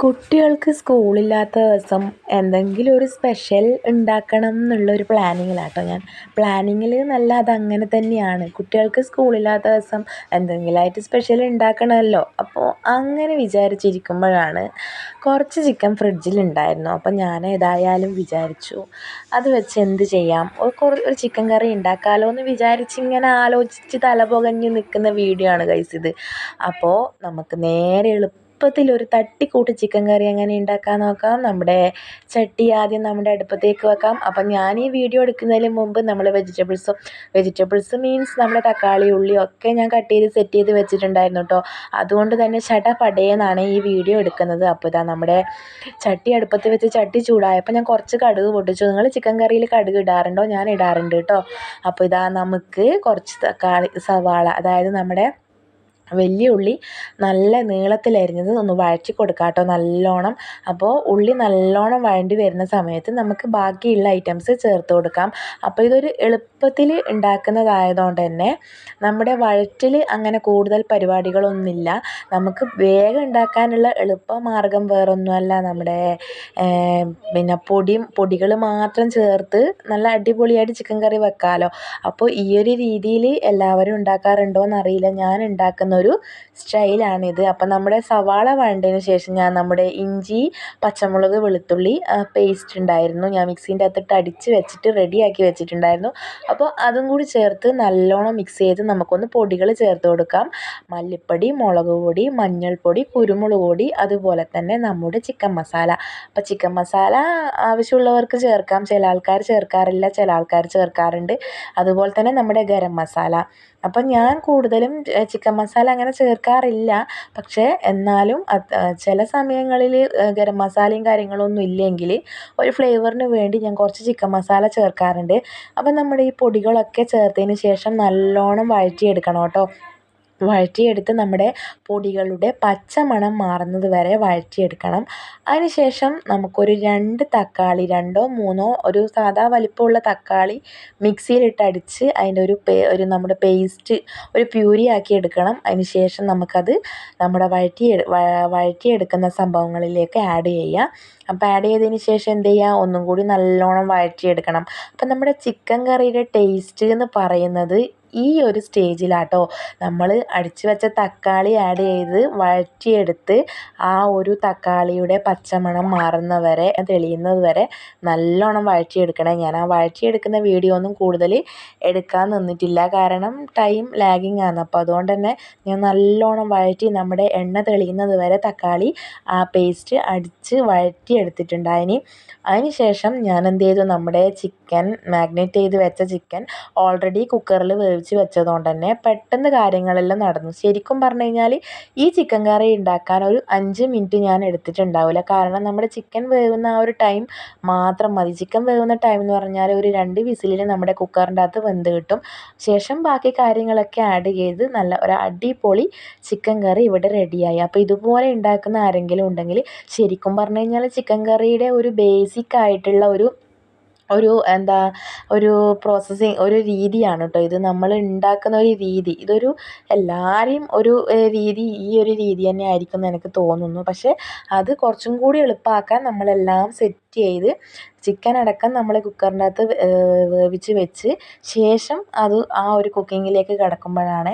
കുട്ടികൾക്ക് സ്കൂളില്ലാത്ത ദിവസം എന്തെങ്കിലും ഒരു സ്പെഷ്യൽ ഉണ്ടാക്കണം എന്നുള്ളൊരു പ്ലാനിങ്ങിലാട്ടോ ഞാൻ. പ്ലാനിങ്ങിൽ നല്ല അതങ്ങനെ തന്നെയാണ്. കുട്ടികൾക്ക് സ്കൂളില്ലാത്ത ദിവസം എന്തെങ്കിലുമായിട്ട് സ്പെഷ്യൽ ഉണ്ടാക്കണമല്ലോ. അപ്പോൾ അങ്ങനെ വിചാരിച്ചിരിക്കുമ്പോഴാണ് കുറച്ച് ചിക്കൻ ഫ്രിഡ്ജിലുണ്ടായിരുന്നു അപ്പോൾ ഞാൻ ഏതായാലും വിചാരിച്ചു അത് വെച്ച് എന്ത് ചെയ്യാം? ഒരു ചിക്കൻ കറി ഉണ്ടാക്കാമല്ലോ എന്ന് വിചാരിച്ച് ഇങ്ങനെ ആലോചിച്ച് തല പുകഞ്ഞ് നിൽക്കുന്ന വീഡിയോ ആണ് കഴിച്ചത് അപ്പോൾ നമുക്ക് നേരെ എളുപ്പത്തിലൊരു തട്ടിക്കൂട്ട് ചിക്കൻ കറി എങ്ങനെ ഉണ്ടാക്കാൻ നോക്കാം? നമ്മുടെ ചട്ടി ആദ്യം നമ്മുടെ അടുപ്പത്തേക്ക് വെക്കാം. അപ്പം ഞാൻ ഈ വീഡിയോ എടുക്കുന്നതിന് മുമ്പ് നമ്മൾ വെജിറ്റബിൾസും വെജിറ്റബിൾസ് മീൻസ് നമ്മുടെ തക്കാളി ഉള്ളി ഒക്കെ ഞാൻ കട്ട് ചെയ്ത് സെറ്റ് ചെയ്ത് വെച്ചിട്ടുണ്ടായിരുന്നു കേട്ടോ അതുകൊണ്ട് തന്നെ ചട പടയെന്നാണ് ഈ വീഡിയോ എടുക്കുന്നത്. അപ്പോൾ ഇതാ നമ്മുടെ ചട്ടി അടുപ്പത്ത് വെച്ച് ചട്ടി ചൂടായപ്പോൾ ഞാൻ കുറച്ച് കടുക് പൊട്ടിച്ചു. നിങ്ങൾ ചിക്കൻ കറിയിൽ കടുക് ഇടാറുണ്ടോ? ഞാൻ ഇടാറുണ്ട് കേട്ടോ അപ്പോൾ ഇതാ നമുക്ക് കുറച്ച് തക്കാളി സവാള അതായത് നമ്മുടെ വലിയ ഉള്ളി നല്ല നീളത്തിലരിഞ്ഞത് ഒന്ന് വഴറ്റി കൊടുക്കുക കേട്ടോ നല്ലോണം. അപ്പോൾ ഉള്ളി നല്ലോണം വഴണ്ടി വരുന്ന സമയത്ത് നമുക്ക് ബാക്കിയുള്ള ഐറ്റംസ് ചേർത്ത് കൊടുക്കാം. അപ്പോൾ ഇതൊരു എളുപ്പത്തിൽ ഉണ്ടാക്കുന്നതായതുകൊണ്ട് തന്നെ നമ്മുടെ വഴറ്റിൽ അങ്ങനെ കൂടുതൽ പരിപാടികളൊന്നുമില്ല. നമുക്ക് വേഗം ഉണ്ടാക്കാനുള്ള എളുപ്പമാർഗം വേറൊന്നുമല്ല. നമ്മുടെ പിന്നെ പൊടിയും പൊടികൾ മാത്രം ചേർത്ത് നല്ല അടിപൊളിയായിട്ട് ചിക്കൻ കറി വെക്കാമല്ലോ അപ്പോൾ ഈ ഒരു രീതിയിൽ എല്ലാവരും ഉണ്ടാക്കാറുണ്ടോ എന്നറിയില്ല ഞാൻ ഉണ്ടാക്കുന്ന ഒരു സ്റ്റൈലാണിത്. അപ്പം നമ്മുടെ സവാള വഴണ്ടതിന് ശേഷം ഞാൻ നമ്മുടെ ഇഞ്ചി പച്ചമുളക് വെളുത്തുള്ളി പേസ്റ്റ് ഉണ്ടായിരുന്നു. ഞാൻ മിക്സീന്റെ അകത്തിട്ട് അടിച്ച് വെച്ചിട്ട് റെഡിയാക്കി വെച്ചിട്ടുണ്ടായിരുന്നു. അപ്പോൾ അതും കൂടി ചേർത്ത് നല്ലോണം മിക്സ് ചെയ്ത് നമുക്കൊന്ന് പൊടികൾ ചേർത്ത് കൊടുക്കാം. മല്ലിപ്പൊടി മുളക് പൊടി മഞ്ഞൾപ്പൊടി കുരുമുളക് പൊടി അതുപോലെ തന്നെ നമ്മുടെ ചിക്കൻ മസാല. അപ്പോൾ ചിക്കൻ മസാല ആവശ്യമുള്ളവർക്ക് ചേർക്കാം. ചില ആൾക്കാർ ചേർക്കാറില്ല ചില ആൾക്കാർ ചേർക്കാറുണ്ട്. അതുപോലെ തന്നെ നമ്മുടെ ഗരം മസാല. അപ്പം ഞാൻ കൂടുതലും ചിക്കൻ മസാല അങ്ങനെ ചേർക്കാറില്ല. പക്ഷേ എന്നാലും ചില സമയങ്ങളിൽ ഗരം മസാലയും കാര്യങ്ങളൊന്നും ഇല്ലെങ്കിൽ ഒരു ഫ്ലേവറിന് വേണ്ടി ഞാൻ കുറച്ച് ചിക്കൻ മസാല ചേർക്കാറുണ്ട്. അപ്പം നമ്മുടെ ഈ പൊടികളൊക്കെ ചേർത്തതിന് ശേഷം നല്ലോണം വഴറ്റിയെടുക്കണം കേട്ടോ. വഴറ്റിയെടുത്ത് നമ്മുടെ പൊടികളുടെ പച്ച മണം മാറുന്നത് വരെ വഴറ്റിയെടുക്കണം. അതിനുശേഷം നമുക്കൊരു രണ്ട് തക്കാളി രണ്ടോ മൂന്നോ ഒരു സാധാ വലിപ്പമുള്ള തക്കാളി മിക്സിയിലിട്ട് അടിച്ച് അതിന്റെ ഒരു ഒരു നമ്മുടെ പേസ്റ്റ് ഒരു പ്യൂരി ആക്കി എടുക്കണം. അതിനുശേഷം നമുക്കത് നമ്മുടെ വഴറ്റി വഴറ്റിയെടുക്കുന്ന സംഭവങ്ങളിലേക്ക് ആഡ് ചെയ്യുക അപ്പോൾ ആഡ് ചെയ്തതിന് ശേഷം എന്ത് ചെയ്യുക ഒന്നും കൂടി നല്ലോണം വഴറ്റിയെടുക്കണം. അപ്പം നമ്മുടെ ചിക്കൻ കറിയുടെ ടേസ്റ്റ് എന്ന് പറയുന്നത് ഈ ഒരു സ്റ്റേജിലാട്ടോ നമ്മൾ അടിച്ചു വെച്ച തക്കാളി ആഡ് ചെയ്ത് വഴറ്റിയെടുത്ത് ആ ഒരു തക്കാളിയുടെ പച്ചമണം മാറുന്നവരെ തെളിയുന്നത് വരെ നല്ലോണം വഴറ്റിയെടുക്കണേ. ഞാൻ ആ വഴറ്റിയെടുക്കുന്ന വീഡിയോ ഒന്നും കൂടുതൽ എടുക്കാൻ നിന്നിട്ടില്ല. കാരണം ടൈം ലാഗിങ് ആണ്. അപ്പോൾ അതുകൊണ്ട് തന്നെ ഞാൻ നല്ലോണം വഴറ്റി നമ്മുടെ എണ്ണ തെളിയുന്നത് വരെ തക്കാളി ആ പേസ്റ്റ് അടിച്ച് വഴറ്റിയെടുത്തിട്ടുണ്ടായിനി അതിന് ശേഷം ഞാൻ എന്ത് ചെയ്തു? നമ്മുടെ ചിക്കൻ മാഗ്നേറ്റ് ചെയ്ത് വെച്ച ചിക്കൻ ഓൾറെഡി കുക്കറിൽ വേവിച്ച് വെച്ചതുകൊണ്ട് തന്നെ പെട്ടെന്ന് കാര്യങ്ങളെല്ലാം നടന്നു. ശരിക്കും പറഞ്ഞു കഴിഞ്ഞാൽ ഈ ചിക്കൻ കറി ഉണ്ടാക്കാൻ ഒരു അഞ്ച് മിനിറ്റ് ഞാൻ എടുത്തിട്ടുണ്ടാവില്ല. കാരണം നമ്മുടെ ചിക്കൻ വേവുന്ന ആ ഒരു ടൈം മാത്രം മതി. ചിക്കൻ വേവുന്ന ടൈം എന്ന് പറഞ്ഞാൽ ഒരു രണ്ട് വിസിലിൽ നമ്മുടെ കുക്കറിന്റെ അകത്ത് വെന്ത് കിട്ടും. ശേഷം ബാക്കി കാര്യങ്ങളൊക്കെ ആഡ് ചെയ്ത് നല്ല ഒരു അടിപൊളി ചിക്കൻ കറി ഇവിടെ റെഡിയായി അപ്പോൾ ഇതുപോലെ ഉണ്ടാക്കുന്ന ആരെങ്കിലും ഉണ്ടെങ്കിൽ ശരിക്കും പറഞ്ഞു കഴിഞ്ഞാൽ ചിക്കൻ കറിയുടെ ഒരു ബേസിക് ആയിട്ടുള്ള ഒരു ഒരു എന്താ ഒരു പ്രോസസ്സിങ് ഒരു രീതിയാണ് കേട്ടോ ഇത്. നമ്മൾ ഉണ്ടാക്കുന്ന ഒരു രീതി. ഇതൊരു എല്ലാവരെയും ഒരു രീതി ഈ ഒരു രീതി തന്നെ ആയിരിക്കും എന്ന് എനിക്ക് തോന്നുന്നു. പക്ഷേ അത് കുറച്ചും കൂടി എളുപ്പമാക്കാൻ നമ്മളെല്ലാം സെറ്റ് ചെയ്ത് ചിക്കൻ അടക്കം നമ്മൾ കുക്കറിന്റെ അകത്ത് വേവിച്ച് വെച്ച് ശേഷം അത് ആ ഒരു കുക്കിങ്ങിലേക്ക് കടക്കുമ്പോഴാണ്